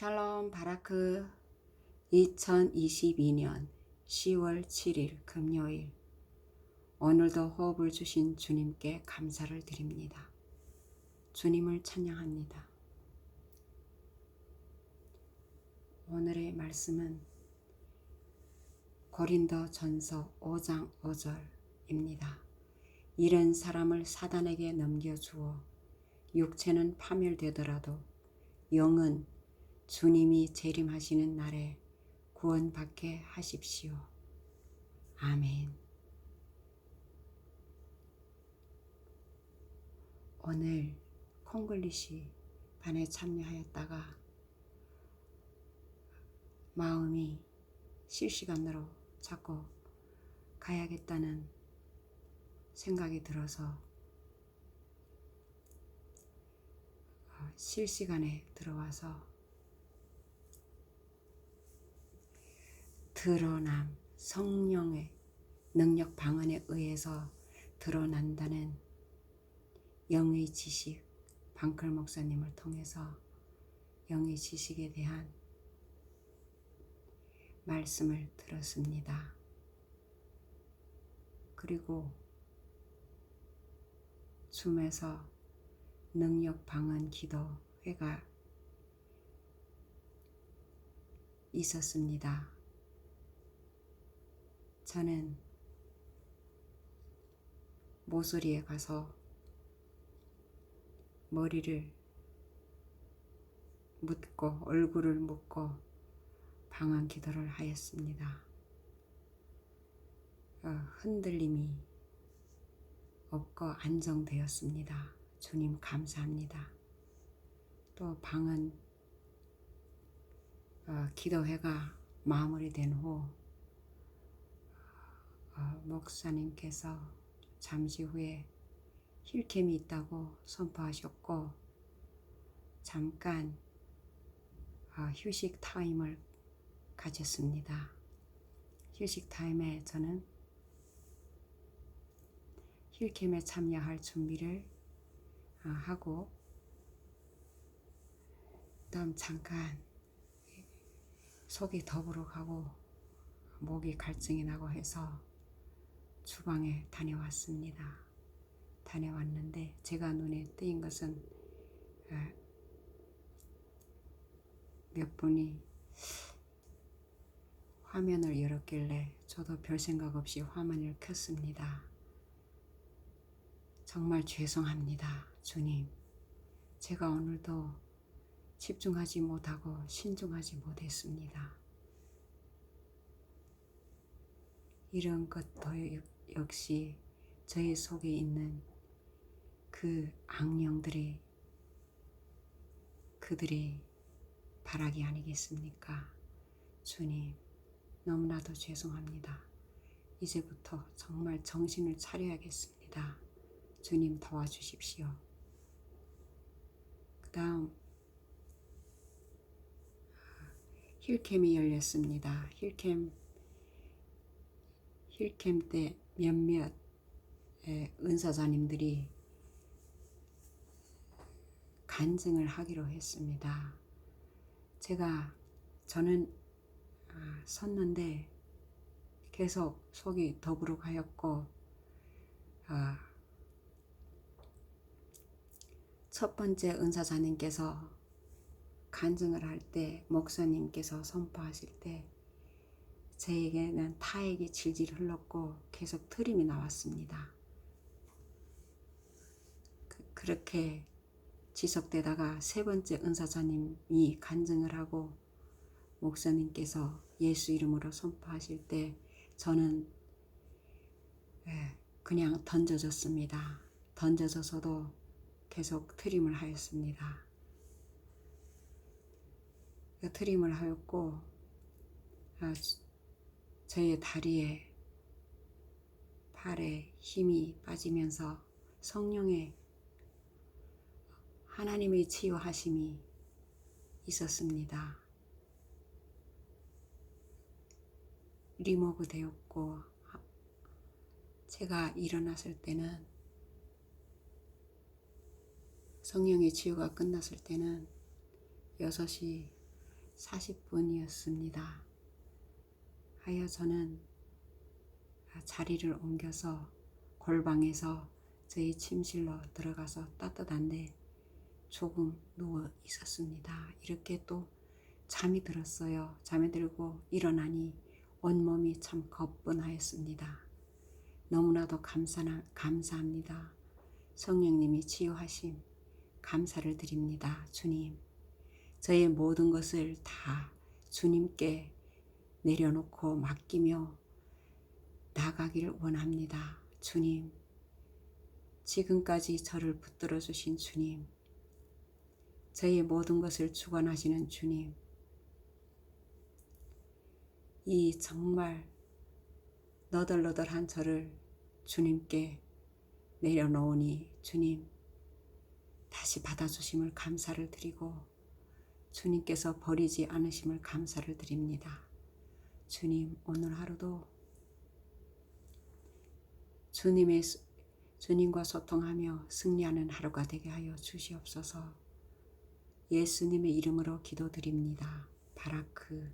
샬롬 바라크 2022년 10월 7일 금요일 오늘도 호흡을 주신 주님께 감사를 드립니다. 주님을 찬양합니다. 오늘의 말씀은 고린도 전서 5장 5절입니다. 이런 사람을 사단에게 넘겨주어 육체는 파멸되더라도 영은 주님이 재림하시는 날에 구원받게 하십시오. 아멘. 오늘 콩글리시 반에 참여하였다가 마음이 실시간으로 자꾸 가야겠다는 생각이 들어서 어, 실시간에 들어와서 드러남 성령의 능력 방언에 의해서 드러난다는 영의 지식 방클 목사님을 통해서 영의 지식에 대한 말씀을 들었습니다. 그리고 줌에서 능력 방언 기도 회가 있었습니다. 저는 모서리에 가서 머리를 묻고 얼굴을 묻고 방언 기도를 하였습니다. 어, 흔들림이 없고 안정되었습니다. 주님 감사합니다. 또 방언 어, 기도회가 마무리된 후 어, 목사님께서 잠시 후에 힐캠이 있다고 선포하셨고 잠깐 어, 휴식 타임을 가졌습니다. 휴식 타임에 저는 힐캠에 참여할 준비를 어, 하고 다음 잠깐 속이 더부룩하고 목이 갈증이 나고 해서 주방에 다녀왔습니다. 다녀왔는데 제가 눈에 띄인 것은 어, 몇 분이 화면을 열었길래 저도 별 생각 없이 화면을 켰습니다. 정말 죄송합니다. 주님. 제가 오늘도 집중하지 못하고 신중하지 못했습니다. 이런 것도 역시 저의 속에 있는 그 악령들이 그들의 바라기 아니겠습니까? 주님, 너무나도 죄송합니다. 이제부터 정말 정신을 차려야겠습니다. 주님 도와주십시오. 그 다음, 힐캠이 열렸습니다. 힐캠, 힐캠 때 몇몇 은사자님들이 간증을 하기로 했습니다. 제가 저는 아, 섰는데 계속 속이 더부룩하였고 아, 첫 번째 은사자님께서 간증을 할 때 목사님께서 선포하실 때 제에게는 타액이 질질 흘렀고 계속 트림이 나왔습니다. 그, 렇게 지속되다가 세 번째 은사자님이 간증을 하고 목사님께서 예수 이름으로 선포하실 때 저는 그냥 던져졌습니다. 던져져서도 계속 트림을 하였습니다. 그 트림을 하였고 아, 저의 다리에 팔에 힘이 빠지면서 성령의 하나님의 치유하심이 있었습니다. 리모브 되었고 제가 일어났을 때는 성령의 치유가 끝났을 때는 6시 40분이었습니다. 하여 저는 자리를 옮겨서 골방에서 저희 침실로 들어가서 따뜻한데 조금 누워 있었습니다. 이렇게 또 잠이 들었어요. 잠이 들고 일어나니 온몸이 참 거뿐하였습니다. 너무나도 감사나, 감사합니다. 성령님이 치유하심 감사를 드립니다. 주님. 저의 모든 것을 다 주님께 내려놓고 맡기며 나가기를 원합니다. 주님. 지금까지 저를 붙들어 주신 주님. 저의 모든 것을 주관하시는 주님. 이 정말 너덜너덜한 저를 주님께 내려놓으니 주님 다시 받아주심을 감사를 드리고 주님께서 버리지 않으심을 감사를 드립니다. 주님 오늘 하루도 주님의 주님과 소통하며 승리하는 하루가 되게 하여 주시옵소서. 예수님의 이름으로 기도드립니다. 바라크